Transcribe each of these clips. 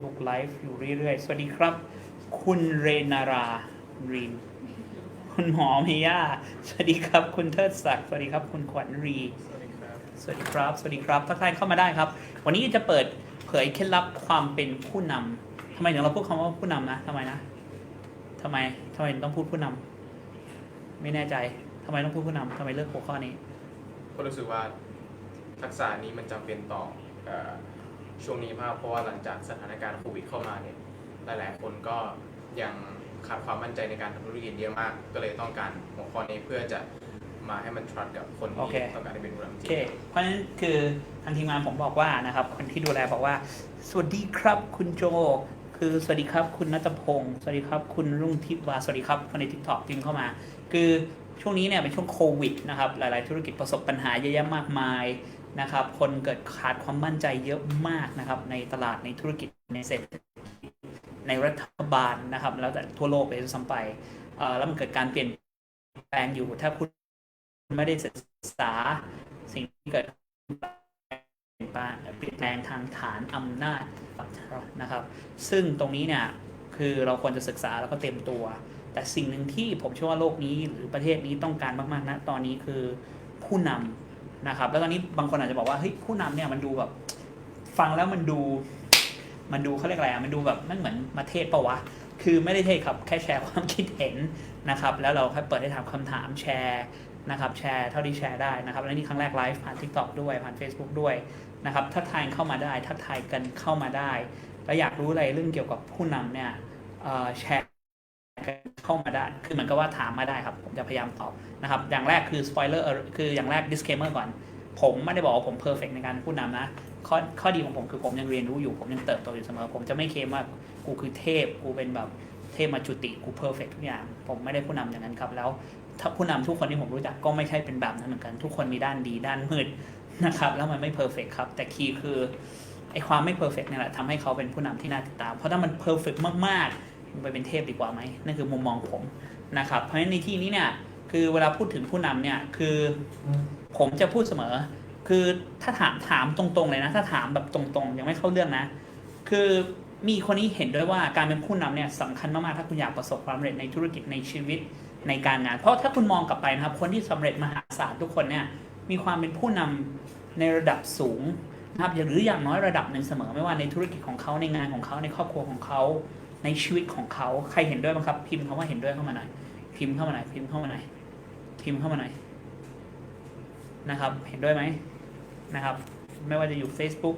Facebook Live อยู่เรื่อยๆ สวัสดีครับ คุณเรนารารีนคุณหมอเมย่าสวัสดีครับ คุณเทิดศักดิ์สวัสดีครับ คุณขวัญรี สวัสดีครับ สวัสดีครับ สวัสดีครับทักทายเข้ามาได้ครับ วันนี้จะเปิดเผยเคล็ดลับความเป็นผู้นำทำไมถึงเราพูดคำว่าผู้นำนะทำไมนะทำไมทำไมถึงต้องพูดผู้นำไม่แน่ใจทำไมต้องพูดผู้นำทำไมเลือกหัวข้อนี้ ก็รู้สึกว่าทักษะนี้มันจำเป็นต่อเออ ช่วงนี้มากเพราะว่าหลังจากสถานการณ์โควิดเข้ามาเนี่ยหลายๆ คนก็ยังขาดความมั่นใจในการทำธุรกิจเยอะมาก ก็เลยต้องการหัวข้อนี้เพื่อจะมาให้มัน trust กับคนโอที่เคต้องการให้เป็นผู้นำจโอริเคงเพราะฉะนั้นคือทางทีมงานผมบอกว่านะครับคนที่ดูแลบอกว่า สวัสดีครับ คุณโจ คือสวัสดีครับ คุณนัทพงศ์สวัสดีครับ คุณรุ่งทิพย์วาสวัสดีครับคนในทิกตอกพิมพ์เข้ามา คือช่วงนี้เนี่ยเป็นช่วงโควิดนะครับหลาย ๆ ธุรกิจประสบปัญหาเยอะแยะมากมาย นะครับ คนเกิดขาดความมั่นใจเยอะมากนะครับ ในตลาดในธุรกิจในเศรษฐกิจในรัฐบาลนะครับ แล้วแต่ทั่วโลกเลยด้วยซ้ำไปแล้วมันเกิดการเปลี่ยนแปลงอยู่ถ้าคุณไม่ได้ศึกษาสิ่งที่เกิดเปลี่ยนแปลงเปลี่ยนแปลงทางฐานอำนาจนะครับ ซึ่งตรงนี้เนี่ยคือเราควรจะศึกษาแล้วก็เต็มตัว แต่สิ่งหนึ่งที่ผมเชื่อว่าโลกนี้หรือประเทศนี้ต้องการมากๆนะตอนนี้คือผู้นำ นะครับแล้วตอนนี้บางคนอาจจะบอกว่าเฮ้ยผู้นำเนี่ยมันดูแบบฟังแล้วมันดูมันดูเขาเรียกอะไรอะมันดูแบบมันเหมือนมาเทศปะวะ คือไม่ได้เทศครับแค่แชร์ความคิดเห็นนะครับ แล้วเราแค่เปิดให้ถามคำถามแชร์นะครับแชร์เท่าที่แชร์ได้นะครับ และนี่ครั้งแรกไลฟ์ผ่าน TikTok ด้วยผ่าน Facebook ด้วยนะครับทักทายเข้ามาได้ทักทายกันเข้ามาได้ แล้วอยากรู้อะไรเรื่องเกี่ยวกับผู้นำเนี่ยแชร์ เข้ามาได้ คือเหมือนกับว่าถามมาได้ครับ ผมจะพยายามตอบนะครับ อย่างแรกคือ spoiler คืออย่างแรก disclaimer ก่อน ผมไม่ได้บอกว่าผม perfect ในการผู้นำนะ ข้อข้อดีของผมคือผมยังเรียนรู้อยู่ ผมยังเติบโตอยู่เสมอ ผมจะไม่เคลมว่ากูคือเทพ กูเป็นแบบเทพมาจุติ กูเพอร์เฟกทุกอย่าง ผมไม่ได้ผู้นำอย่างนั้นครับ แล้วถ้าผู้นำทุกคนที่ผมรู้จักก็ไม่ใช่เป็นแบบนั้นเหมือนกัน ทุกคนมีด้านดีด้านมืดนะครับ แล้วมันไม่เพอร์เฟกครับ แต่คีย์คือไอความไม่เพอร์เฟกเนี่ยแหละทำให้เขาเป็นผู้นำที่น่าติดตาม เพราะถ้ามันเพอร์เฟกมากๆ ไปเป็นเทพดีกว่าไหมนั่นคือมุมมองผมนะครับ เพราะฉะนั้นในที่นี้เนี่ยคือเวลาพูดถึงผู้นำเนี่ยคือผมจะพูดเสมอ คือถ้าถามถามตรงๆเลยนะ ถ้าถามแบบตรงๆ ยังไม่เข้าเรื่องนะ คือมีคนนี้เห็นด้วยว่าการเป็นผู้นำเนี่ยสำคัญมากๆถ้าคุณอยากประสบความสำเร็จในธุรกิจในชีวิตในการงาน เพราะถ้าคุณมองกลับไปนะครับ คนที่สำเร็จมหาศาลทุกคนเนี่ยมีความเป็นผู้นำในระดับสูงนะครับหรืออย่างน้อยระดับหนึ่งเสมอไม่ว่าในธุรกิจของเขาในงานของเขาในครอบครัวของเขา ในชีวิตของเขาใครเห็นด้วยบ้างครับ พิมพ์คำว่าเห็นด้วยเข้ามาหน่อยพิมพ์เข้ามาหน่อยพิมพ์เข้ามาหน่อยพิมพ์เข้ามาหน่อยนะครับ เห็นด้วยไหมนะครับ ไม่ว่าจะอยู่ Facebook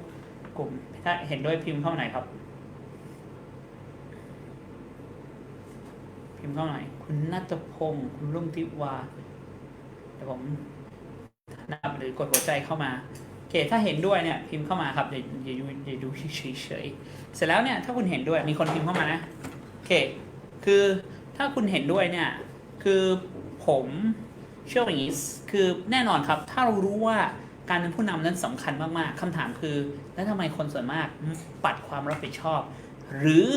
กลุ่มถ้าเห็นด้วยพิมพ์เข้ามาหน่อยครับ พิมพ์เข้ามาหน่อยคุณนัทพงศ์คุณรุ่งทิวาเดี๋ยวผมนะครับหรือกดหัวใจเข้ามา เค ถ้าเห็นด้วยเนี่ยพิมพ์เข้ามาครับอย่าอย่าดูอย่าดูเฉยๆเสร็จแล้วเนี่ยถ้าคุณเห็นด้วยมีคนพิมพ์เข้ามานะโอเค คือถ้าคุณเห็นด้วยเนี่ยคือผมเชื่ออย่างนี้คือแน่นอนครับ ถ้าเรารู้ว่าการเป็นผู้นำนั้นสำคัญมากๆคำถามคือ แล้วทำไมคนส่วนมากปัดความรับผิดชอบ หรือ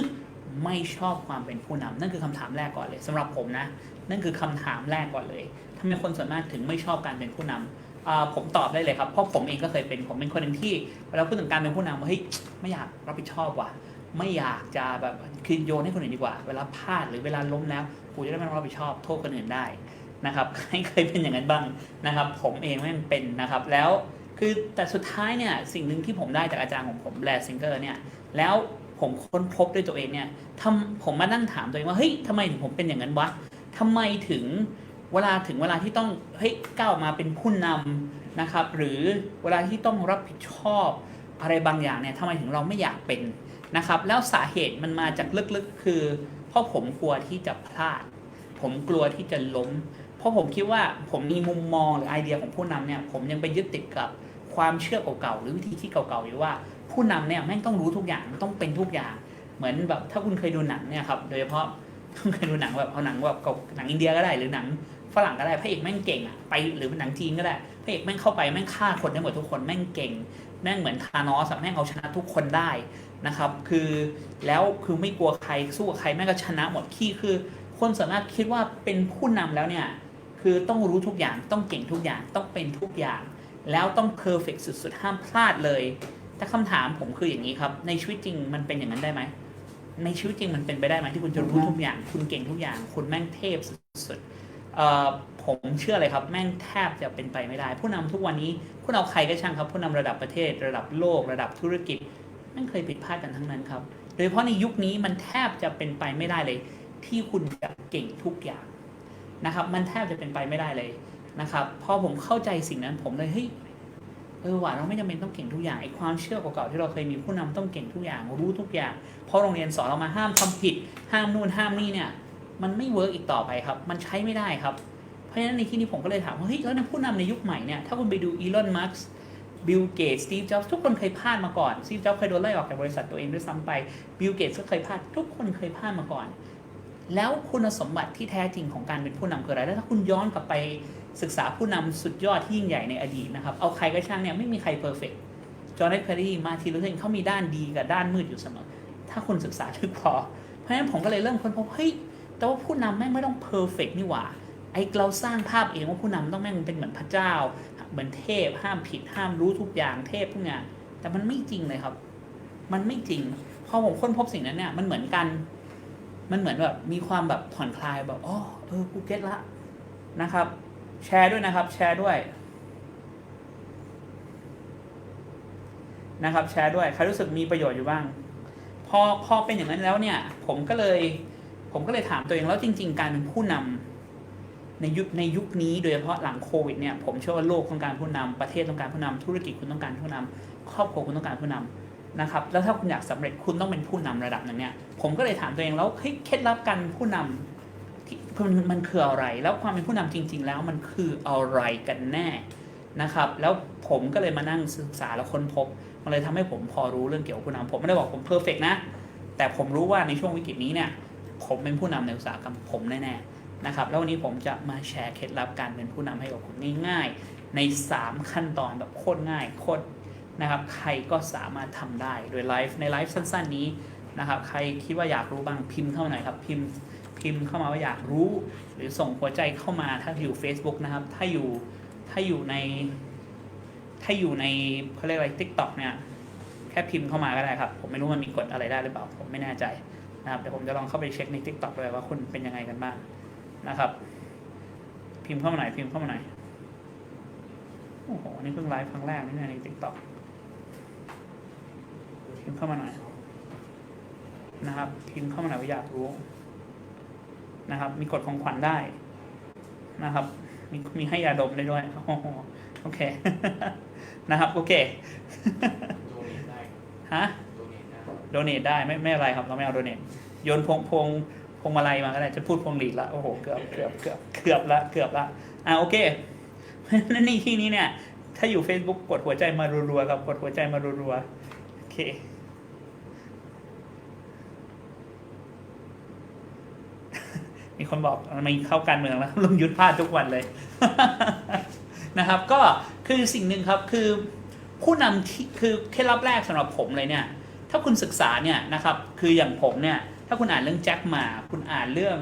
ไม่ชอบความเป็นผู้นำนั่นคือคำถามแรกก่อนเลยสำหรับผมนะ นั่นคือคำถามแรกก่อนเลยทำไมคนส่วนมากถึงไม่ชอบการเป็นผู้นำอ่า ผมตอบได้เลยครับเพราะผมเองก็เคยเป็นผมเป็นคนหนึ่งที่เวลาพูดถึงการเป็นผู้นำว่าเฮ้ยไม่อยากรับผิดชอบว่ะไม่อยากจะแบบคือโยนให้คนอื่นดีกว่า เวลาพลาดหรือเวลาล้มแล้วกูจะได้ไม่ต้องรับผิดชอบโทษคนอื่นได้นะครับให้เคยเป็นอย่างนั้นบ้างนะครับ ผมเองแม่เป็นนะครับ แล้วคือแต่สุดท้ายเนี่ยสิ่งหนึ่งที่ผมได้จากอาจารย์ของผมแลซิงเกอร์เนี่ยแล้วผมค้นพบด้วยตัวเองเนี่ยทำผมมานั่งถามตัวเองว่าเฮ้ยทำไมถึงผมเป็นอย่างนั้นวะทำไมถึง เวลาถึงเวลาที่ต้องเฮ้ยก้าวมาเป็นผู้นำนะครับ หรือเวลาที่ต้องรับผิดชอบอะไรบางอย่างเนี่ยทำไมถึงเราไม่อยากเป็นนะครับ แล้วสาเหตุมันมาจากลึกๆคือ เพราะผมกลัวที่จะพลาด ผมกลัวที่จะล้ม เพราะผมคิดว่าผมมีมุมมองหรือไอเดียของผู้นำเนี่ย ผมยังไปยึดติดกับความเชื่อเก่าๆหรือวิธีคิดเก่าๆอยู่ว่าผู้นำเนี่ยแม่งต้องรู้ทุกอย่างต้องเป็นทุกอย่างเหมือนแบบถ้าคุณเคยดูหนังเนี่ยครับโดยเฉพาะคุณเคยดูหนังแบบเอาหนังแบบเก่าหนังอินเดียก็ได้หรือหนัง ฝรั่งก็ได้พระเอกแม่งเก่งอะไปหรือเป็นหนังจีนก็ได้พระเอกแม่งเข้าไปแม่งฆ่าคนได้หมดทุกคนแม่งเก่ง แม่งเหมือนธานอสแม่งเอาชนะทุกคนได้นะครับ คือแล้วคือไม่กลัวใครสู้กับใครแม่งก็ชนะหมดขี้คือ คนส่วนมากคิดว่าเป็นผู้นำแล้วเนี่ยคือต้องรู้ทุกอย่างต้องเก่งทุกอย่างต้องเป็นทุกอย่าง แล้วต้องเพอร์เฟกสุดๆห้ามพลาดเลยแต่แต่คำถามผมคืออย่างนี้ครับ ในชีวิตจริงมันเป็นอย่างนั้นได้ไหมในชีวิตจริงมันเป็นไปได้ไหมที่คุณจะรู้ทุกอย่าง คุณเก่งทุกอย่าง คุณแม่งเทพสุดๆ ผมเชื่อเลยครับแม่งแทบจะเป็นไปไม่ได้ ผู้นำทุกวันนี้ผู้นำใครก็ช่างครับ ผู้นำระดับประเทศ ระดับโลก ระดับธุรกิจแม่งเคยผิดพลาดกันทั้งนั้นครับ โดยเฉพาะในยุคนี้มันแทบจะเป็นไปไม่ได้เลย ที่คุณจะเก่งทุกอย่างนะครับ มันแทบจะเป็นไปไม่ได้เลยนะครับพอผมเข้าใจสิ่งนั้นผมเลยเฮ้ยเออว่ะเราไม่จำเป็นต้องเก่งทุกอย่างไอ้ความเชื่อเก่าๆที่เราเคยมีผู้นำต้องเก่งทุกอย่างรู้ทุกอย่าง เพราะโรงเรียนสอนเรามาห้ามทำผิด ห้ามนู่นห้ามนี่เนี่ย มันไม่เวิร์กอีกต่อไปครับ มันใช้ไม่ได้ครับ เพราะฉะนั้นในที่นี้ผมก็เลยถามว่าเฮ้ยแล้วในผู้นำในยุคใหม่เนี่ย ถ้าคุณไปดูอีลอนมัสก์บิลเกตสตีฟจ็อบส์ทุกคนเคยพลาดมาก่อนสตีฟจ็อบส์เคยโดนไล่ออกจากบริษัทตัวเองด้วยซ้ำไปบิลเกตก็เคยพลาด ทุกคนเคยพลาดมาก่อน แล้วคุณสมบัติที่แท้จริงของการเป็นผู้นำคืออะไร แล้วถ้าคุณย้อนกลับไปศึกษาผู้นำสุดยอดที่ยิ่งใหญ่ในอดีตนะครับ เอาใครก็ช่างเนี่ยไม่มีใครเพอร์เฟกต์จอห์นเอฟเคอรี่มาทีลูเทนเขามีด้านดีกับด้านมืดอยู่เสมอ ถ้าคุณศึกษาลึกพอ เพราะฉะนั้นผมก็เลยเริ่มค้นพบเฮ้ย แต่ว่าผู้นำแม่งไม่ต้องเพอร์เฟกต์นี่หว่าไอเราสร้างภาพเองว่าผู้นำต้องแม่งเป็นเหมือนพระเจ้า เหมือนเทพห้ามผิดห้ามรู้ทุกอย่างเทพทุกอย่างแต่มันไม่จริงเลยครับ มันไม่จริงพอผมค้นพบสิ่งนั้นเนี่ยมันเหมือนกัน มันเหมือนแบบมีความแบบผ่อนคลายแบบอ๋อเออกูเก็ตละนะครับ แชร์ด้วยนะครับ แชร์ด้วยนะครับ แชร์ด้วยใครรู้สึกมีประโยชน์อยู่บ้าง พอพอเป็นอย่างนั้นแล้วเนี่ย ผมก็เลย ผมก็เลยถามตัวเองแล้วจริง ๆ การเป็นผู้นำในยุคในยุคนี้โดยเฉพาะหลังโควิดเนี่ยผมเชื่อว่าโลกต้องการผู้นำประเทศต้องการผู้นำธุรกิจคุณต้องการผู้นำครอบครัวคุณต้องการผู้นำนะครับแล้วถ้าคุณอยากสำเร็จคุณต้องเป็นผู้นำระดับหนึงเนี่ยผมก็เลยถามตัวเองแล้วเฮ้ยเคล็ดลับการผู้นำที่มันมันคืออะไร แล้วความเป็นผู้นำจริง ๆ แล้วมันคืออะไรกันแน่นะครับ แล้วผมก็เลยมานั่งศึกษาแล้วค้นพบ มันเลยทำให้ผมพอรู้เรื่องเกี่ยวกับผู้นำผมไม่ได้บอกผมเพอร์เฟกนะ แต่ผมรู้ว่าในช่วงวิกฤตนี้เนี่ย ผมเป็นผู้นำในอุตสาหกรรมผมแน่ๆนะครับแล้ววันนี้ผมจะมาแชร์เคล็ดลับการเป็นผู้นำให้กับคุณง่ายๆ ใน 3 ขั้นตอนแบบโคตรง่ายโคตรนะครับใครก็สามารถทำได้โดยไลฟ์ในไลฟ์สั้น ๆ นี้นะครับใครคิดว่าอยากรู้บ้างพิมพ์เข้ามาหน่อยครับพิมพ์พิมพ์เข้ามาว่าอยากรู้ หรือส่งหัวใจเข้ามาถ้าอยู่ Facebook นะครับ ถ้าอยู่ถ้าอยู่ใน ถ้าอยู่ในเขาเรียกอะไร TikTok เนี่ย แค่พิมพ์เข้ามาก็ได้ครับ ผมไม่รู้มันมีกฎอะไรได้หรือเปล่า ผมไม่แน่ใจ นะครับเดี๋ยวผมจะลองเข้าไปเช็คใน t ิ k t o k ด้วยว่าคุณเป็นยังไงกันบ้างนะครับ พิมพ์เข้ามาหน่อยพิมพ์เข้ามาหน่อยโอ้โหนี่เพิ่งไลฟ์ครั้งแรกนี่เนี่ยใน t ิ k t o k พิมพ์เข้ามาหน่อยนะครับ พิมพ์เข้ามาหน่อยว่าอยากรู้นะครับ มีกฎของขวัญได้นะครับ มีมีให้ยาดมได้ด้วยโอ้โหโอเคนะครับ โอเคโดเนทได้ฮะโดเนทได้ โดเนทได้ไม่ไม่อะไรครับเราไม่เอาโดเนทโยนพวงพวงพวงมาลัยมาก็ได้จะพูดพวงหลีดละโอ้โหเกือบเกือบเกือบเกือบละเกือบละอ่าโอเคนั้นในที่นี้เนี่ยถ้าอยู่ Facebook กดหัวใจมารัวๆครับกดหัวใจมารัวๆโอเคมีคนบอกมันเข้าการเมืองแล้วลุงยุทธพลาดทุกวันเลยนะครับ ก็คือสิ่งหนึ่งครับคือผู้นำที่คือเคล็ดลับแรกสำหรับผมเลยเนี่ย ถ้าคุณศึกษาเนี่ยนะครับคืออย่างผมเนี่ยถ้าคุณอ่านเรื่องแจ็คหมา คุณอ่านเรื่อง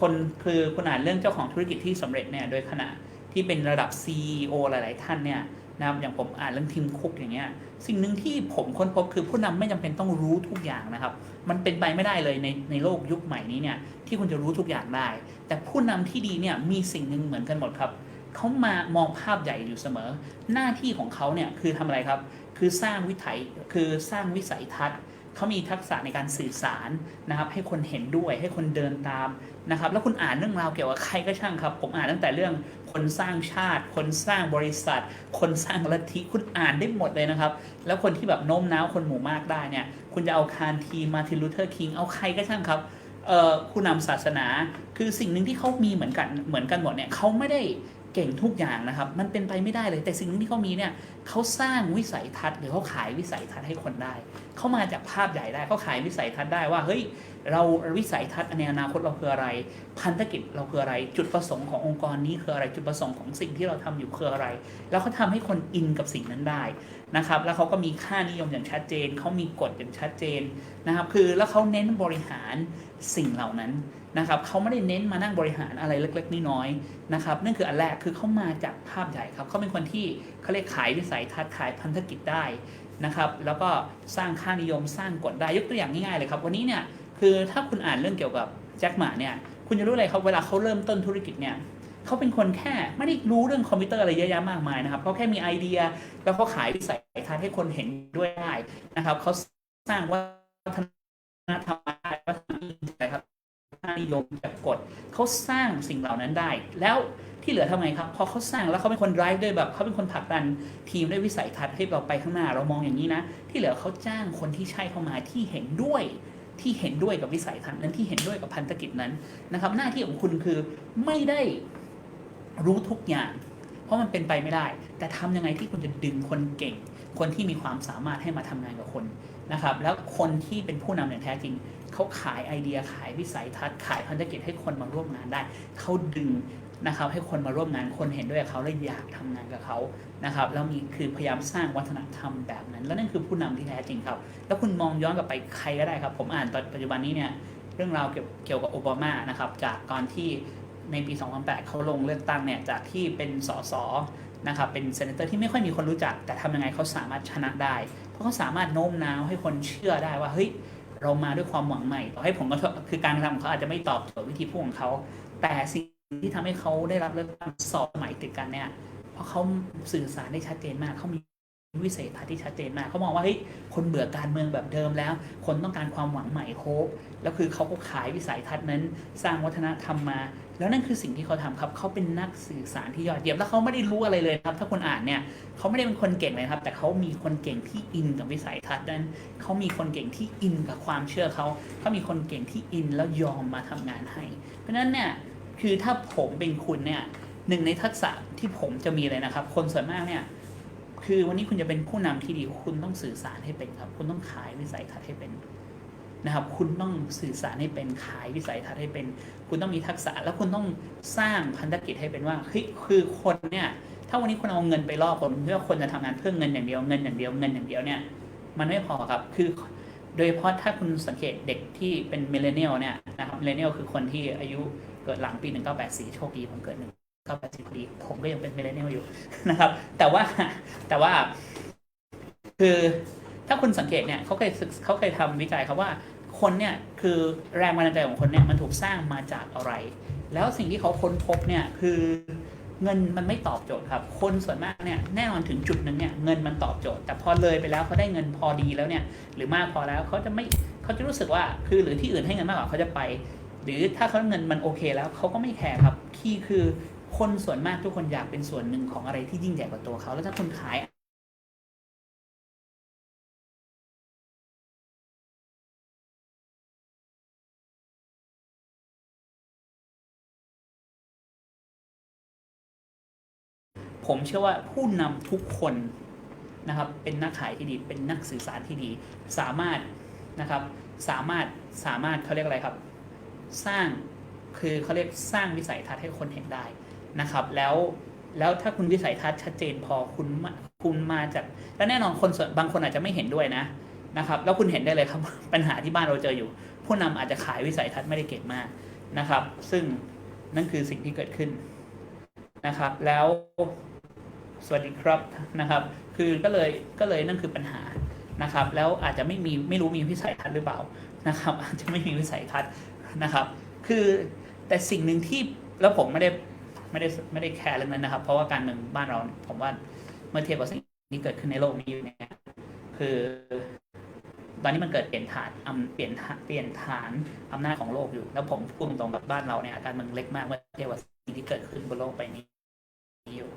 คนคือคุณอ่านเรื่องเจ้าของธุรกิจที่สำเร็จเนี่ยโดยขณะที่เป็นระดับ CEO หลาย ๆ ท่านเนี่ยนะครับอย่างผมอ่านเรื่องทีมคุกอย่างเงี้ยสิ่งหนึ่งที่ผมค้นพบคือผู้นำไม่จำเป็นต้องรู้ทุกอย่างนะครับ มันเป็นไปไม่ได้เลยในในโลกยุคใหม่นี้เนี่ยที่คุณจะรู้ทุกอย่างได้ แต่ผู้นำที่ดีเนี่ยมีสิ่งหนึ่งเหมือนกันหมดครับเขามามองภาพใหญ่อยู่เสมอ หน้าที่ของเขาเนี่ยคือทำอะไรครับ คือสร้างวิถัยคือสร้างวิสัยทัศน์เขามีทักษะในการสื่อสารนะครับ ให้คนเห็นด้วยให้คนเดินตามนะครับ แล้วคุณอ่านเรื่องราวเกี่ยวกับใครก็ช่างครับ ผมอ่านตั้งแต่เรื่องคนสร้างชาติ คนสร้างบริษัท คนสร้างลัทธิคุณอ่านได้หมดเลยนะครับ แล้วคนที่แบบโน้มน้าวคนหมู่มากได้เนี่ย คุณจะเอาคารทีมาทินลูเทอร์คิงเอาใครก็ช่างครับเอ่อผู้นำศาสนา คือสิ่งหนึ่งที่เขามีเหมือนกันเหมือนกันหมดเนี่ยเขาไม่ได้ เก่งทุกอย่างนะครับ มันเป็นไปไม่ได้เลย แต่สิ่งหนึ่งที่เขามีเนี่ยเขาสร้างวิสัยทัศน์หรือเขาขายวิสัยทัศน์ให้คนได้ เขามาจากภาพใหญ่ได้เขาขายวิสัยทัศน์ได้ว่าเฮ้ยเราวิสัยทัศน์ในอนาคตเราคืออะไร พันธกิจเราคืออะไร จุดประสงค์ขององค์กรนี้คืออะไร จุดประสงค์ของสิ่งที่เราทำอยู่คืออะไร แล้วเขาทำให้คนอินกับสิ่งนั้นได้ นะครับ แล้วเขาก็มีค่านิยมอย่างชัดเจน เขามีกฎอย่างชัดเจนนะครับ คือแล้วเขาเน้นบริหารสิ่งเหล่านั้นนะครับเขาไม่ได้เน้นมานั่งบริหารอะไรเล็กๆ น้อยๆนะครับนั่นคืออันแรกคือเขามาจากภาพใหญ่ครับเขาเป็นคนที่เขาเรียกขายวิสัยทัศน์ขายพันธกิจได้นะครับแล้วก็สร้างค่านิยมสร้างกฎได้ยกตัวอย่างง่ายๆเลยครับ วันนี้เนี่ยคือถ้าคุณอ่านเรื่องเกี่ยวกับแจ็คหมาเนี่ยคุณจะรู้เลยครับเวลาเขาเริ่มต้นธุรกิจเนี่ย เขาเป็นคนแค่ไม่ได้รู้เรื่องคอมพิวเตอร์อะไรเยอะแยะมากมายนะครับเขาแค่มีไอเดียแล้วเขาขายวิสัยทัศน์ให้คนเห็นด้วยได้นะครับเขาสร้างวัฒนธรรมได้วัฒนธรรมนะครับค่านิยมแบบกฎเขาสร้างสิ่งเหล่านั้นได้ แล้วที่เหลือทำไงครับ พอเขาสร้างแล้วเขาเป็นคน drive ด้วยแบบเขาเป็นคนผลักดันทีมด้วยวิสัยทัศน์ให้เราไปข้างหน้า เรามองอย่างนี้นะ ที่เหลือเขาจ้างคนที่ใช่เข้ามาที่เห็นด้วยที่เห็นด้วยกับวิสัยทัศน์นั้นที่เห็นด้วยกับพันธกิจนั้นนะครับ หน้าที่ของคุณคือไม่ได้ รู้ทุกอย่าง เพราะมันเป็นไปไม่ได้ แต่ทำยังไงที่คุณจะดึงคนเก่ง คนที่มีความสามารถให้มาทำงานกับคนนะครับ แล้วคนที่เป็นผู้นำอย่างแท้จริงเขาขายไอเดียขายวิสัยทัศน์ขายพันธกิจให้คนมาร่วมงานได้เขาดึงนะครับให้คนมาร่วมงานคนเห็นด้วยเขาและอยากทำงานกับเขานะครับแล้วมีคือพยายามสร้างวัฒนธรรมแบบนั้น แล้วนั่นคือผู้นำที่แท้จริงครับ แล้วคุณมองย้อนกลับไปใครก็ได้ครับ ผมอ่านตอนปัจจุบันนี้เนี่ยเรื่องราวเกี่ยวกับโอบามานะครับจากตอนที่ ในปี 2008 เขาลงเลือกตั้งเนี่ยจากที่เป็นสสนะครับเป็นเซนเตอร์ที่ไม่ค่อยมีคนรู้จัก แต่ทำยังไงเขาสามารถชนะได้ เพราะเขาสามารถโน้มน้าวให้คนเชื่อได้ว่าเฮ้ยเรามาด้วยความหวังใหม่ต่อให้ผมก็คือการกระทำของเขาอาจจะไม่ตอบโจทย์วิธีพูดของเขา แต่สิ่งที่ทำให้เขาได้รับเลือกตั้งสอบใหม่ติดกันเนี่ยเพราะเขาสื่อสารได้ชัดเจนมากเขามีวิสัยทัศน์ที่ชัดเจนมากเขามองว่าเฮ้ยคนเบื่อการเมืองแบบเดิมแล้ว คนต้องการความหวังใหม่โฮปแล้วคือเขาก็ขายวิสัยทัศน์นั้น สร้างวัฒนธรรมมา แล้วนั่นคือสิ่งที่เขาทำครับ เขาเป็นนักสื่อสารที่ยอดเยี่ยมแล้วเขาไม่ได้รู้อะไรเลยครับ ถ้าคนอ่านเนี่ยเขาไม่ได้เป็นคนเก่งเลยครับ แต่เขามีคนเก่งที่อินกับวิสัยทัศน์นั้นเขามีคนเก่งที่อินกับความเชื่อเขาเขามีคนเก่งที่อินแล้วยอมมาทำงานให้ เพราะฉะนั้นเนี่ยคือถ้าผมเป็นคุณเนี่ยหนึ่งในทักษะที่ผมจะมีเลยนะครับ คนส่วนมากเนี่ยคือวันนี้คุณจะเป็นผู้นำที่ดีคุณต้องสื่อสารให้เป็นครับ คุณต้องขายวิสัยทัศน์ให้เป็น นะครับ คุณต้องสื่อสารให้เป็นขายวิสัยทัศน์ให้เป็น คุณต้องมีทักษะ แล้วคุณต้องสร้างพันธกิจให้เป็นว่าเฮ้ยคือคนเนี่ยถ้าวันนี้คุณเอาเงินไปล่อคนเพื่อคนจะทำงานเพื่อเงินอย่างเดียวเงินอย่างเดียวเงินอย่างเดียวเนี่ยมันไม่พอครับคือโดยเฉพาะถ้าคุณสังเกตเด็กที่เป็นมิเลเนียลเนี่ยนะครับมิเลเนียลคือคนที่อายุเกิดหลังปี 1984 โชคดีผมเกิด 1984พอดี ผมก็ยังเป็นมิเลเนียลอยู่นะครับ แต่ว่าแต่ว่าคือ ถ้าคุณสังเกตเนี่ยเขาเคยศึกเขาเคยทำวิจัยครับว่าคนเนี่ยคือแรงบันดาลใจของคนเนี่ยมันถูกสร้างมาจากอะไร แล้วสิ่งที่เขาค้นพบเนี่ยคือเงินมันไม่ตอบโจทย์ครับ คนส่วนมากเนี่ยแน่นอนถึงจุดหนึ่งเนี่ยเงินมันตอบโจทย์ แต่พอเลยไปแล้วเขาได้เงินพอดีแล้วเนี่ยหรือมากพอแล้วเขาจะไม่เขาจะรู้สึกว่าคือหรือที่อื่นให้เงินมากกว่าเขาจะไป หรือถ้าเขาเงินมันโอเคแล้วเขาก็ไม่แคร์ครับคีย์คือคนส่วนมากทุกคนอยากเป็นส่วนหนึ่งของอะไรที่ยิ่งใหญ่กว่าตัวเขา แล้วถ้าคุณขาย ผมเชื่อว่าผู้นำทุกคนนะครับเป็นนักขายที่ดี เป็นนักสื่อสารที่ดี สามารถนะครับสามารถสามารถเขาเรียกอะไรครับ สร้างคือเขาเรียกสร้างวิสัยทัศน์ให้คนเห็นได้นะครับ แล้วแล้วถ้าคุณวิสัยทัศน์ชัดเจนพอคุณมาคุณมาจากแล้วแน่นอนคนส่วนบางคนอาจจะไม่เห็นด้วยนะนะครับแล้วคุณเห็นได้เลยครับปัญหาที่บ้านเราเจออยู่ ผู้นำอาจจะขายวิสัยทัศน์ไม่ได้เก่งมากนะครับ ซึ่งนั่นคือสิ่งที่เกิดขึ้นนะครับ แล้ว สวัสดีครับนะครับ คือก็เลยก็เลยนั่นคือปัญหานะครับ แล้วอาจจะไม่มีไม่รู้มีวิสัยทัศน์หรือเปล่านะครับ อาจจะไม่มีวิสัยทัศน์นะครับ คือแต่สิ่งหนึ่งที่แล้วผมไม่ได้ไม่ได้ไม่ได้แคร์เรื่องนั้นนะครับ เพราะว่าการเมืองบ้านเราผมว่าเมื่อเทียบกับสิ่งที่เกิดขึ้นในโลกนี้อยู่เนี่ยคือ ตอนนี้มันเกิดเปลี่ยนฐานอำเปลี่ยนเปลี่ยนฐานอำนาจของโลกอยู่ แล้วผมพูดตรงกับบ้านเราเนี่ยการเมืองเล็กมากเมื่อเทียบกับสิ่งที่เกิดขึ้นบนโลกใบนี้อยู่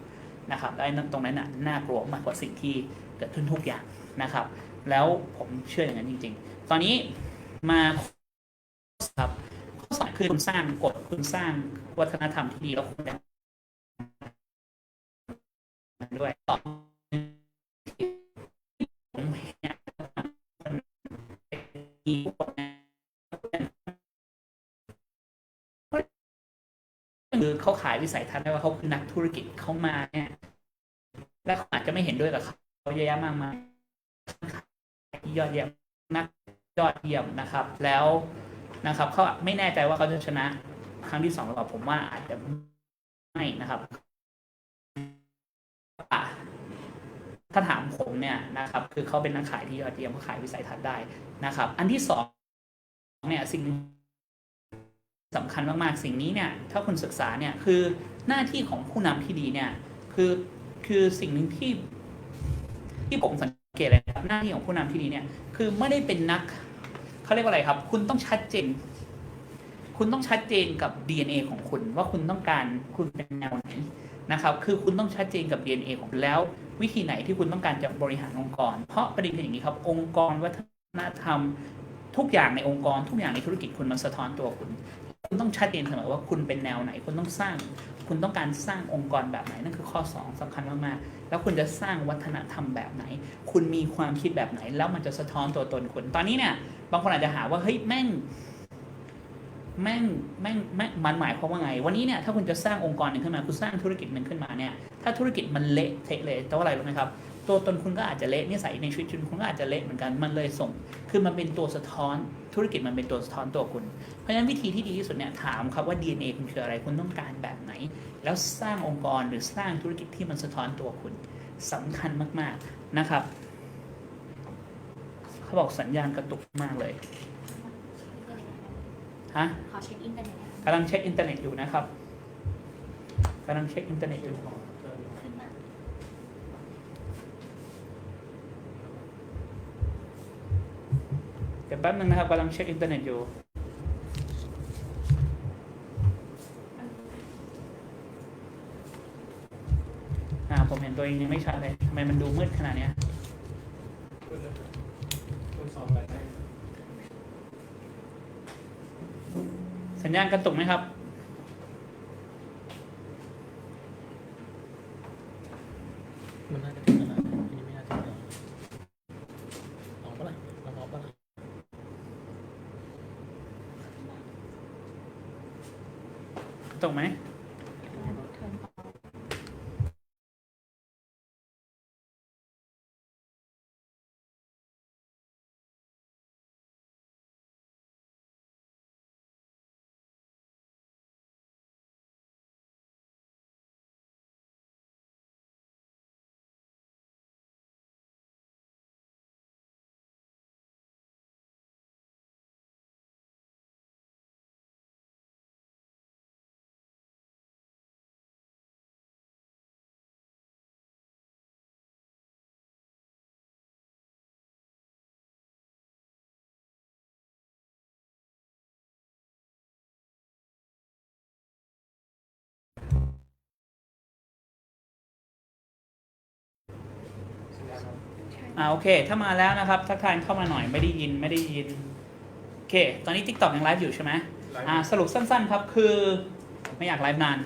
นะครับและไอ้ตรงนั้นน่ะน่ากลัวมากกว่าสิ่งที่เกิดขึ้นทุกอย่างนะครับ แล้วผมเชื่ออย่างนั้นจริง ๆ ตอนนี้มาครับข้อสองคือคุณสร้างกฎคุณสร้างวัฒนธรรมที่ดีแล้วคุณด้ด้วยต่อผมเนี่ย เขาขายวิสัยทัศน์ได้ว่าเขาคือนักธุรกิจเขามาเนี่ยและเขาอาจจะไม่เห็นด้วยกับเขาเยอะแยะมากมายที่ยอดเยี่ยมนักยอดเยี่ยมนะครับ แล้วนะครับเขาไม่แน่ใจว่าเขาจะชนะครั้งที่สองหรือเปล่าผมว่าอาจจะไม่นะครับถ้าถามผมเนี่ยนะครับ คือเขาเป็นนักขายที่ยอดเยี่ยมเขาขายวิสัยทัศน์ได้นะครับ อันที่สองเนี่ยสิ่ง สำคัญมากๆ สิ่งนี้เนี่ยถ้าคุณศึกษาเนี่ยคือหน้าที่ของผู้นำที่ดีเนี่ยคือคือสิ่งหนึ่งที่ที่ผมสังเกตเลยครับหน้าที่ของผู้นำที่ดีเนี่ยคือไม่ได้เป็นนักเขาเรียกว่าอะไรครับ คุณต้องชัดเจน คุณต้องชัดเจนกับ DNA ของคุณว่าคุณต้องการคุณเป็นแนวไหนนะครับคือคุณต้องชัดเจนกับ DNA ของคุณแล้ว วิธีไหนที่คุณต้องการจะบริหารองค์กร เพราะประเด็นคืออย่างนี้ครับ องค์กรวัฒนธรรมทุกอย่างในองค์กรทุกอย่างในธุรกิจคุณมันสะท้อนตัวคุณ คุณต้องชัดเจนเสมอว่าคุณเป็นแนวไหน คุณต้องสร้าง คุณต้องการสร้างองค์กรแบบไหน นั่นคือข้อ 2สำคัญมากๆ แล้วคุณจะสร้างวัฒนธรรมแบบไหน คุณมีความคิดแบบไหน แล้วมันจะสะท้อนตัวตนคุณ ตอนนี้เนี่ย บางคนอาจจะหาว่า เฮ้ย แม่ง แม่ง แม่ง แม่ง มันหมายความว่าไง วันนี้เนี่ย ถ้าคุณจะสร้างองค์กรหนึ่งขึ้นมา คุณสร้างธุรกิจหนึ่งขึ้นมาเนี่ย ถ้าธุรกิจมันเละเทะเลยแต่ว่าอะไรรู้ไหมครับ ตัวตนคุณก็อาจจะเละนิสัยในชีวิตคุณก็อาจจะเละเหมือนกันมันเลยส่ง คือมันเป็นตัวสะท้อนธุรกิจมันเป็นตัวสะท้อนตัวคุณ เพราะฉะนั้นวิธีที่ดีที่สุดเนี่ยถามครับว่า DNA คุณคืออะไรคุณต้องการแบบไหน แล้วสร้างองค์กรหรือสร้างธุรกิจที่มันสะท้อนตัวคุณสำคัญมากๆนะครับเขาบอกสัญญาณกระตุกมากเลยฮะขอเช็คอินเทอร์เน็ตนะคะกำลังเช็คอินเทอร์เน็ตอยู่นะครับกำลังเช็คอินเทอร์เน็ตอยู่ ขึ้นมา เดี๋ยว แป๊บนึงนะครับกำลังเช็คอินเทอร์เน็ตอยู่อ่าผมเห็นตัวเองยังไม่ชัดเลยทำไมมันดูมืดขนาดเนี้ยสัญญาณกระตุกไหมครับ มันน่าจะถึงขนาดนี้อันนี้ไม่น่าถึงขนาดนี้ลองปะล่ะลองเอาปะล่ะ ถูกไหม อ่าโอเค ถ้ามาแล้วนะครับทักทายเข้ามาหน่อยไม่ได้ยินไม่ได้ยินโอเค ตอนนี้ TikTok ยังไลฟ์อยู่ใช่ไหมไลฟ์อ่าสรุปสั้น ๆ ครับคือไม่อยากไลฟ์นาน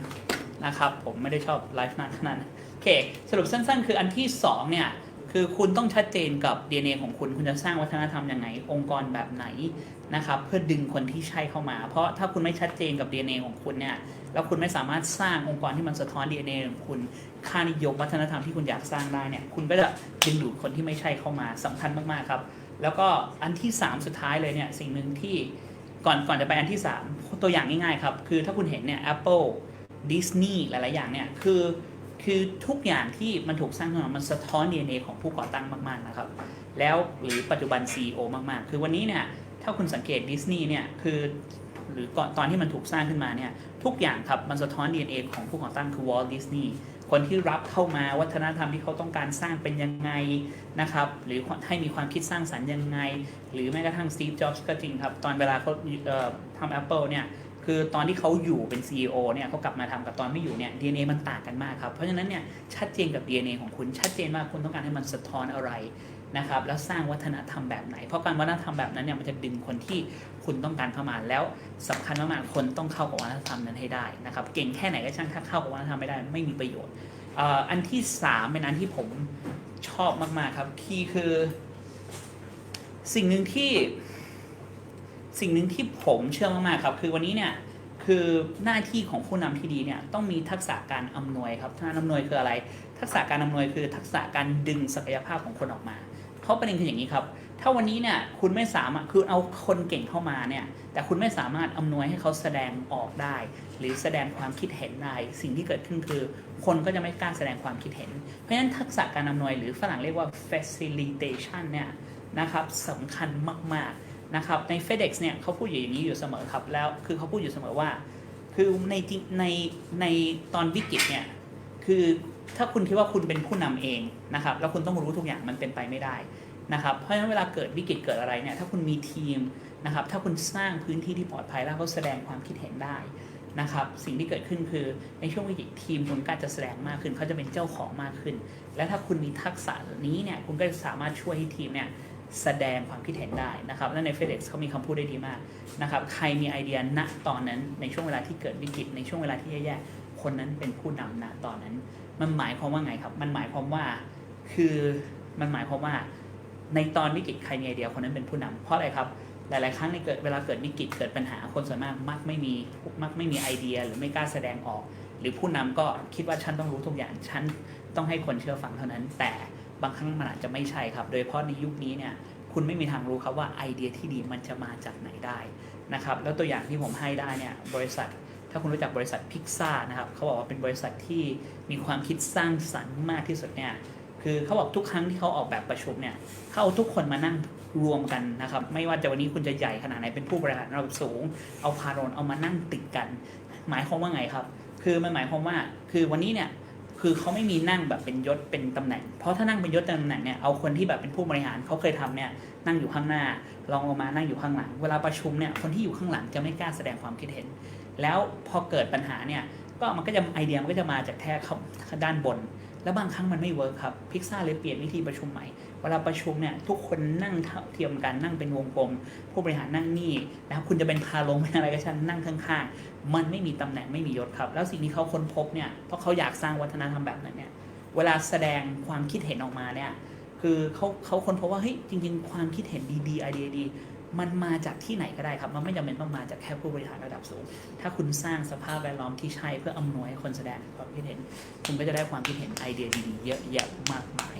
นะครับผมไม่ได้ชอบไลฟ์นานขนาดนั้นโอเค สรุปสั้น ๆ คืออันที่สองเนี่ย คือคุณต้องชัดเจนกับ DNA ของคุณ คุณจะสร้างวัฒนธรรมยังไง องค์กรแบบไหนนะครับ เพื่อดึงคนที่ใช่เข้ามา เพราะถ้าคุณไม่ชัดเจนกับ DNA ของคุณเนี่ย แล้วคุณไม่สามารถสร้างองค์กรที่มันสะท้อน DNA ของคุณ ค่านิยมวัฒนธรรมที่คุณอยากสร้างได้เนี่ย คุณก็จะดึงดูดคนที่ไม่ใช่เข้ามาสำคัญมากๆครับ แล้วก็อันที่ 3 สุดท้ายเลยเนี่ย สิ่งหนึ่งที่ก่อนก่อนจะไปอันที่ 3 ตัวอย่างง่ายๆครับ คือถ้าคุณเห็นเนี่ย Apple Disney หลายๆอย่างเนี่ย คือ คือทุกอย่างที่มันถูกสร้างขึ้นมามันสะท้อน DNA ของผู้ก่อตั้งมากๆนะครับ แล้วหรือปัจจุบัน CEO มากๆ คือวันนี้เนี่ยถ้าคุณสังเกตดิสนีย์เนี่ยคือหรือก่อนตอนที่มันถูกสร้างขึ้นมาเนี่ยทุกอย่างครับมันสะท้อน DNA ของผู้ก่อตั้งคือ Walt Disney คนที่รับเข้ามาวัฒนธรรมที่เขาต้องการสร้างเป็นยังไงนะครับหรือให้มีความคิดสร้างสรรค์ยังไง หรือแม้กระทั่ง Steve Jobs ก็จริงครับ ตอนเวลาเขาเอ่อทำ Apple เนี่ย คือตอนที่เขาอยู่เป็น CEO เนี่ยเขากลับมาทำกับตอนไม่อยู่เนี่ย DNA มันต่างกันมากครับ เพราะฉะนั้นเนี่ยชัดเจนกับ DNA ของคุณชัดเจนว่าคุณต้องการให้มันสะท้อนอะไรนะครับแล้วสร้างวัฒนธรรมแบบไหน เพราะการวัฒนธรรมแบบนั้นเนี่ยมันจะดึงคนที่คุณต้องการเข้ามาแล้วสำคัญมากๆคนต้องเข้ากับวัฒนธรรมนั้นให้ได้นะครับเก่งแค่ไหนก็ช่างถ้าเข้ากับวัฒนธรรมไม่ได้ไม่มีประโยชน์อันที่สามเป็นอันที่ผมชอบมากๆครับคีย์คือ สิ่งหนึ่งที่ สิ่งหนึ่งที่ผมเชื่อมากๆครับ คือวันนี้เนี่ยคือหน้าที่ของผู้นำที่ดีเนี่ยต้องมีทักษะการอำนวยครับการอำนวยคืออะไร ทักษะการอำนวยคือทักษะการดึงศักยภาพของคนออกมา เพราะประเด็นคืออย่างนี้ครับ ถ้าวันนี้เนี่ยคุณไม่สามารถคือเอาคนเก่งเข้ามาเนี่ยแต่คุณไม่สามารถอำนวยให้เขาแสดงออกได้ หรือแสดงความคิดเห็นได้ สิ่งที่เกิดขึ้นคือ คนก็จะไม่กล้าแสดงความคิดเห็น เพราะฉะนั้นทักษะการอำนวยหรือฝรั่งเรียกว่า facilitation เนี่ยนะครับสำคัญมากๆ นะครับใน FedEx เนี่ยเขาพูดอยู่อย่างนี้อยู่เสมอครับแล้วคือเขาพูดอยู่เสมอว่า คือในในในตอนวิกฤตเนี่ยคือถ้าคุณคิดว่าคุณเป็นผู้นำเองนะครับแล้วคุณต้องรู้ทุกอย่างมันเป็นไปไม่ได้นะครับเพราะฉะนั้นเวลาเกิดวิกฤตเกิดอะไรเนี่ยถ้าคุณมีทีมนะครับถ้าคุณสร้างพื้นที่ที่ปลอดภัยแล้วเขาแสดงความคิดเห็นได้นะครับสิ่งที่เกิดขึ้นคือในช่วงวิกฤตทีมคุณก็จะแสดงมากขึ้นเขาจะเป็นเจ้าของมากขึ้น และถ้าคุณมีทักษะนี้เนี่ยคุณก็จะสามารถช่วยให้ทีมเนี่ย แสดงความคิดเห็นได้นะครับ และใน FedEx เขามีคำพูดได้ดีมากนะครับ ใครมีไอเดียณตอนนั้นในช่วงเวลาที่เกิดวิกฤตในช่วงเวลาที่แย่ๆ คนนั้นเป็นผู้นำณตอนนั้น มันหมายความว่าไงครับ มันหมายความว่า คือมันหมายความว่า ในตอนวิกฤตใครมีไอเดียคนนั้นเป็นผู้นำเพราะอะไรครับ หลาย ๆ ครั้งในเกิดเวลาเกิดวิกฤตเกิดปัญหาคนส่วนมากมักไม่มีมักไม่มีไอเดีย หรือไม่กล้าแสดงออก หรือผู้นำก็คิดว่าฉันต้องรู้ทุกอย่างฉันต้องให้คนเชื่อฟังเท่านั้นแต่ บางครั้งมันอาจจะไม่ใช่ครับ โดยเฉพาะในยุคนี้เนี่ยคุณไม่มีทางรู้ครับว่าไอเดียที่ดีมันจะมาจากไหนได้นะครับแล้วตัวอย่างที่ผมให้ได้เนี่ยบริษัท ถ้าคุณรู้จักบริษัทพิกซ่านะครับเขาบอกว่าเป็นบริษัทที่มีความคิดสร้างสรรค์มากที่สุดเนี่ยคือเขาบอกทุกครั้งที่เขาออกแบบประชุมเนี่ยเขาเอาทุกคนมานั่งรวมกันนะครับ ไม่ว่าจะวันนี้คุณจะใหญ่ขนาดไหนเป็นผู้บริหารระดับสูง เอาพาโรนเอามานั่งติดกัน หมายความว่าไงครับ คือมันหมายความว่าคือวันนี้เนี่ย คือเขาไม่มีนั่งแบบเป็นยศเป็นตำแหน่ง เพราะถ้านั่งเป็นยศเป็นตำแหน่งเนี่ยเอาคนที่แบบเป็นผู้บริหารเขาเคยทำเนี่ยนั่งอยู่ข้างหน้าลองลงมานั่งอยู่ข้างหลัง เวลาประชุมเนี่ยคนที่อยู่ข้างหลังจะไม่กล้าแสดงความคิดเห็น แล้วพอเกิดปัญหาเนี่ยก็มันก็จะไอเดียมันก็จะมาจากแค่เขาด้านบน แล้วบางครั้งมันไม่เวิร์คครับพิกซ่าเลยเปลี่ยนวิธีประชุมใหม่เวลาประชุมเนี่ยทุกคนนั่งเท่าเทียมกันนั่งเป็นวงกลม ผู้บริหารนั่งนี่นะครับคุณจะเป็นพาลงเป็นอะไรก็ช่างนั่งข้างๆ มันไม่มีตำแหน่งไม่มียศครับ แล้วสิ่งที่เขาค้นพบเนี่ยเพราะเขาอยากสร้างวัฒนธรรมแบบนั้นเนี่ยเวลาแสดงความคิดเห็นออกมาเนี่ยคือเขาเขาค้นพบว่าเฮ้ยจริง ๆ ความคิดเห็นดีๆไอเดียดีมันมาจากที่ไหนก็ได้ครับ มันไม่จำเป็นต้องมาจากแค่ผู้บริหารระดับสูง ถ้าคุณสร้างสภาพแวดล้อมที่ใช่เพื่ออำนวยให้คนแสดงความคิดเห็น คุณก็จะได้ความคิดเห็นไอเดียดีๆเยอะแยะมากมาย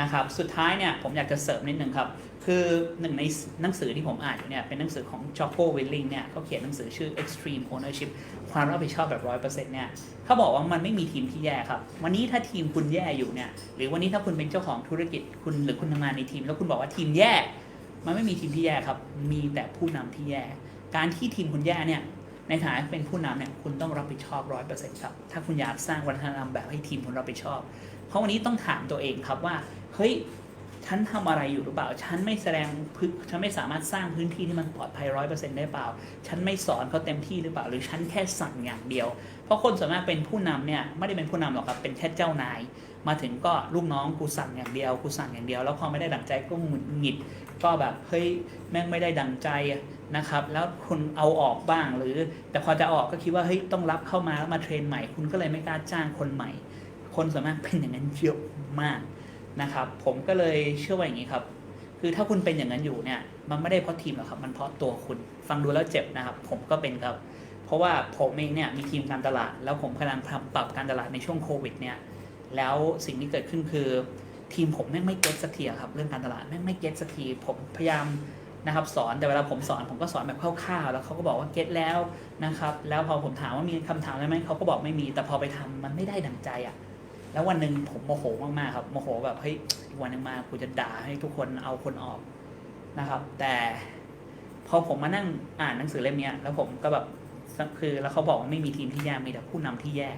นะครับ สุดท้ายเนี่ยผมอยากจะเสริมนิดนึงครับ คือหนึ่งในหนังสือที่ผมอ่านอยู่เนี่ยเป็นหนังสือของ Jocko Willing เนี่ยเขาเขียนหนังสือชื่อ Extreme Ownership ความรับผิดชอบแบบร้อยเปอร์เซ็นต์เนี่ยเขาบอกว่ามันไม่มีทีมที่แย่ครับ วันนี้ถ้าทีมคุณแย่อยู่เนี่ยหรือวันนี้ถ้าคุณเป็นเจ้าของธุรกิจคุณหรือคุณทำงานในทีม แล้วคุณบอกว่าทีมแย่ มันไม่มีทีมที่แย่ครับ มีแต่ผู้นำที่แย่ การที่ทีมคุณแย่เนี่ยในฐานะเป็นผู้นำเนี่ยคุณต้องรับผิดชอบร้อยเปอร์เซ็นต์ครับ ถ้าคุณอยากสร้างวัฒนธรรมแบบให้ทีมคุณรับผิดชอบ เพราะวันนี้ต้องถามตัวเองครับว่า เฮ้ยฉันทำอะไรอยู่หรือเปล่า ฉันไม่แสดงฉันไม่สามารถสร้างพื้นที่ที่มันปลอดภัยร้อยเปอร์เซ็นต์ได้เปล่า ฉันไม่สอนเขาเต็มที่หรือเปล่า หรือฉันแค่สั่งอย่างเดียว เพราะคนส่วนมากเป็นผู้นำเนี่ยไม่ได้เป็นผู้นำหรอกครับ เป็นแค่เจ้านาย มาถึงก็ลูกน้องกูสั่งอย่างเดียว กูสั่งอย่างเดียว แล้วพอไม่ได้ดังใจก็หงุดหงิด ก็แบบเฮ้ยแม่งไม่ได้ดังใจนะครับ แล้วคุณเอาออกบ้างหรือ แต่พอจะออกก็คิดว่าเฮ้ยต้องรับเข้ามาแล้วมาเทรนใหม่ คุณก็เลยไม่กล้าจ้างคนใหม่ คนส่วนมากเป็นอย่างนั้นเยอะมาก นะครับ ผมก็เลยเชื่อว่าอย่างนี้ครับ คือถ้าคุณเป็นอย่างนั้นอยู่เนี่ย มันไม่ได้เพราะทีมหรอกครับ มันเพราะตัวคุณ ฟังดูแล้วเจ็บนะครับ ผมก็เป็นครับ เพราะว่าผมเองเนี่ยมีทีมการตลาด แล้วผมกำลังทำปรับการตลาดในช่วงโควิดเนี่ย แล้วสิ่งที่เกิดขึ้นคือ ทีมผมแม่งไม่เก็ตสักทีครับ เรื่องการตลาดแม่งไม่เก็ตสักที ผมพยายามนะครับสอนแต่เวลาผมสอนผมก็สอนแบบคร่าวๆแล้วเขาก็บอกว่าเก็ตแล้วนะครับ แล้วพอผมถามว่ามีคำถามอะไรไหมเขาก็บอกไม่มี แต่พอไปทำมันไม่ได้ดั่งใจอะ แล้ววันหนึ่งผมโมโหมากๆครับโมโหแบบเฮ้ยวันหนึ่งมากูจะด่าให้ทุกคนเอาคนออกนะครับ แต่พอผมมานั่งอ่านหนังสือเล่มนี้แล้วผมก็แบบคือแล้วเขาบอกว่าไม่มีทีมที่แย่มีแต่ผู้นำที่แย่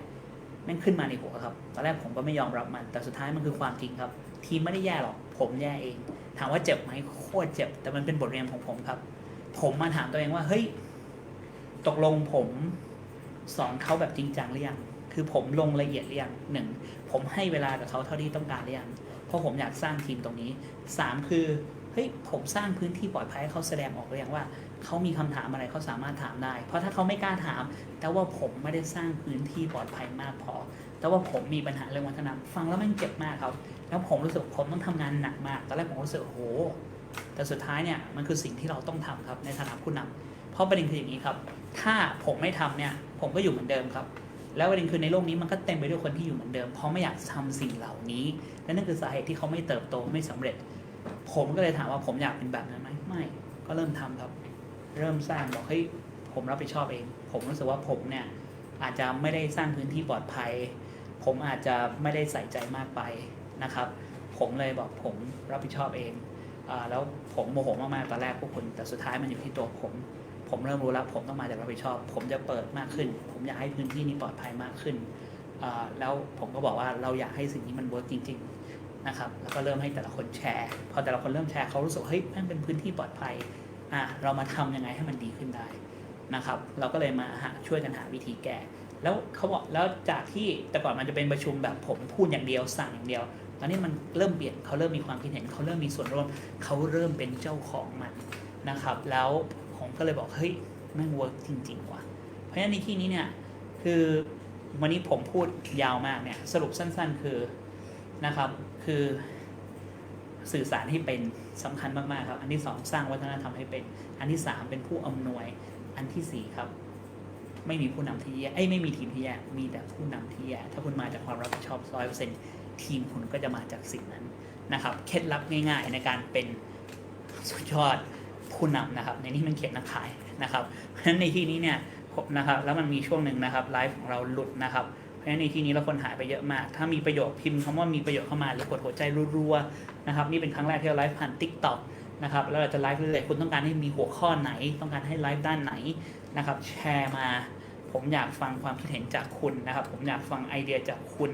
แม่งขึ้นมาในหัวครับตอนแรกผมก็ไม่ยอมรับมัน แต่สุดท้ายมันคือความจริงครับ ทีมไม่ได้แย่หรอก ผมแย่เอง ถามว่าเจ็บไหมโคตรเจ็บ แต่มันเป็นบทเรียนของผมครับ ผมมาถามตัวเองว่าเฮ้ยตกลงผมสอนเขาแบบจริงจังหรือยัง คือผมลงละเอียดหรือยังหนึ่งผมให้เวลากับเขาเท่าที่ต้องการหรือยังเพราะผมอยากสร้างทีมตรงนี้สามคือเฮ้ยผมสร้างพื้นที่ปลอดภัยให้เขาแสดงออกหรือยังว่าเขามีคำถามอะไรเขาสามารถถามได้ เพราะถ้าเขาไม่กล้าถาม แต่ว่าผมไม่ได้สร้างพื้นที่ปลอดภัยมากพอ แต่ว่าผมมีปัญหาเรื่องวัฒนธรรมฟังแล้วม่งเจ็บมากครับ แล้วผมรู้สึกผมต้องทำงานหนักมากตอนแรกผมรู้สึกโอ้โหแต่สุดท้ายเนี่ยมันคือสิ่งที่เราต้องทำครับในฐานะผู้นำเพราะประเด็นคืออย่างนี้ครับ ถ้าผมไม่ทำเนี่ยผมก็อยู่เหมือนเดิมครับ แล้วประเด็นคือในโลกนี้มันก็เต็มไปด้วยคนที่อยู่เหมือนเดิม เพราะไม่อยากทำสิ่งเหล่านี้ และนั่นคือสาเหตุที่เขาไม่เติบโตไม่สำเร็จ ผมก็เลยถามว่าผมอยากเป็นแบบนั้นไหมไม่ ก็เริ่มทำครับ เริ่มสร้างบอกเฮ้ยผมรับผิดชอบเอง ผมรู้สึกว่าผมเนี่ยอาจจะไม่ได้สร้างพื้นที่ปลอดภัย ผมอาจจะไม่ได้ใส่ใจมากไปนะครับ ผมเลยบอกผมรับผิดชอบเองอแล้วผมโมโหมากๆตอนแรกพวกคุณแต่สุดท้ายมันอยู่ที่ตัวผม ผมเริ่มรู้แล้วผมต้องมาจากรับผิดชอบ ผมจะเปิดมากขึ้น ผมอยากให้พื้นที่นี้ปลอดภัยมากขึ้น แล้วผมก็บอกว่าเราอยากให้สิ่งนี้มันเวิร์กจริง ๆนะครับ แล้วก็เริ่มให้แต่ละคนแชร์ พอแต่ละคนเริ่มแชร์เขารู้สึกเฮ้ยนั่นเป็นพื้นที่ปลอดภัยอะเรามาทำยังไงให้มันดีขึ้นได้นะครับ เราก็เลยมาหาช่วยกันหาวิธีแก้ แล้วเขาบอกแล้วจากที่แต่ก่อนมันจะเป็นประชุมแบบผมพูดอย่างเดียวสั่งอย่างเดียว ตอนนี้มันเริ่มเปลี่ยนเขาเริ่มมีความคิดเห็นเขาเริ่มมีส่วนร่วมเขาเริ่มเป็นเจ้าของมันนะครับ แล้ว ผมก็เลยบอกเฮ้ยแม่งเวิร์กจริงๆว่ะเพราะฉะนั้นในที่นี้เนี่ยคือวันนี้ผมพูดยาวมากเนี่ยสรุปสั้น ๆ คือนะครับคือสื่อสารให้เป็นสำคัญมากๆครับ อันที่สองสร้างวัฒนธรรมให้เป็น อันที่สามเป็นผู้อำนวย อันที่สี่ครับ ไม่มีผู้นำที่แย่เอ้ไม่มีทีมที่แย่มีแต่ผู้นำที่แย่ถ้าคุณมาจากความรับผิดชอบร้อยเปอร์เซ็นต์ทีมคุณก็จะมาจากสิ่งนั้นนะครับ เคล็ดลับง่าย ๆ ในการเป็นสุดยอด ผู้นำนะครับ ในนี้มันเขียนนักขายนะครับ เพราะฉะนั้นในที่นี้เนี่ยนะครับแล้วมันมีช่วงหนึ่งนะครับไลฟ์ของเราหลุดนะครับเพราะฉะนั้นในที่นี้เราคนหายไปเยอะมาก ถ้ามีประโยชน์พิมพ์คำว่ามีประโยชน์เข้ามาหรือกดหัวใจรัวๆนะครับนี่เป็นครั้งแรกที่เราไลฟ์ผ่าน Tik t o อกนะครับแล้วเราจะไลฟ์เรื่อยๆคุณต้องการให้มีหัวข้อไหน ต้องการให้ไลฟ์ด้านไหนนะครับแชร์มา ผมอยากฟังความคิดเห็นจากคุณนะครับ ผมอยากฟังไอเดียจากคุณ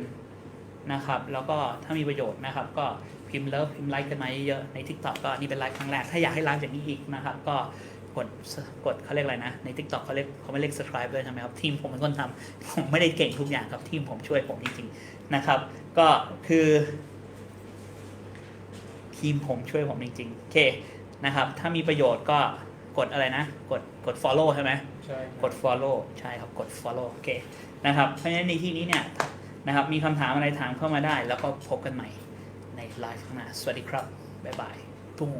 นะครับ แล้วก็ถ้ามีประโยชน์นะครับก็ พิมพ์เลิฟพิมพ์ไลค์กันมาเยอะๆใน Tik t o อกก็นี่เป็นไลฟ์ครั้งแรก ถ้าอยากให้ไลฟ์อย่างนี้อีกนะครับ ก็กดกดเขาเรียกอะไรนะ ใน Tik t o อกเขาเรียกเขาไม่เรียก subscribe ด้วยใช่ไหมครับทีมผมเป็นคนทำผมไม่ได้เก่งทุกอย่างครับทีมผมช่วยผมจริงๆนะครับ ก็คือทีมผมช่วยผมจริงๆโอเคนะครับ ถ้ามีประโยชน์ก็กดอะไรนะ กดกด follow ใช่ไหมใช่กด follow ใช่ครับกด follow โอเคนะครับเพราะฉะนั้นในที่นี้เนี่ยนะครับมีคำถามอะไรถามเข้ามาได้ แล้วก็พบกันใหม่ใน ไลฟ์ข้างหน้า สวัสดีครับ บ๊ายบายตุ้ง